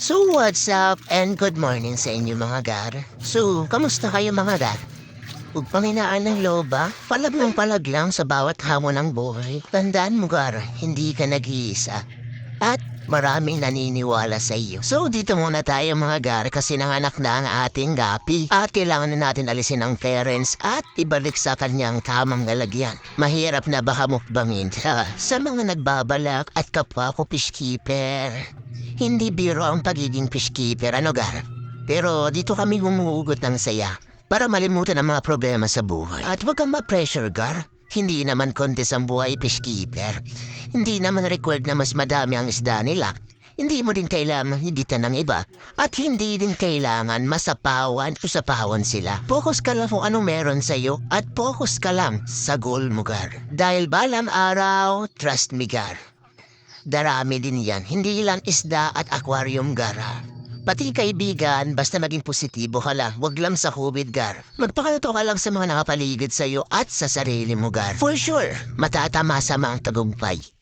So what's up and good morning sa inyo mga gar. So, kamusta kayo mga gar? Huwag panghinaan ng loba, palag ng palag lang sa bawat hamon ng buhay. Tandaan mo gar, hindi ka nag-iisa. At maraming naniniwala sa iyo. So dito muna tayo mga gar kasi nanganak na ang ating gapi. At kailangan na natin alisin ang parents at ibalik sa kanyang tamang lalagyan. Mahirap na baka mukbangin sa mga nagbabalak at kapwa ko peacekeeper. Hindi biro ang pagiging peacekeeper, ano gar? Pero dito kami humuhugot ng saya para malimutan ang mga problema sa buhay. At huwag kang ma-pressure, Gar. Hindi naman kontes ang buhay peacekeeper. Hindi naman required na mas madami ang isda nila. Hindi mo din kailangan higitan ng iba. At hindi din kailangan masapawan o sapawan sila. Focus ka lang kung anong meron sa'yo at focus ka lang sa goal mo, Gar. Dahil balang araw, trust me, Gar. Darami din yan. Hindi lang isda at aquarium, Gar. ha? Pati kaibigan, basta maging positibo ka lang, wag lang sa COVID, Gar. Magpakalato ka lang sa mga nakapaligid sa'yo at sa sarili mo, Gar. For sure, matatama sa mga tagumpay.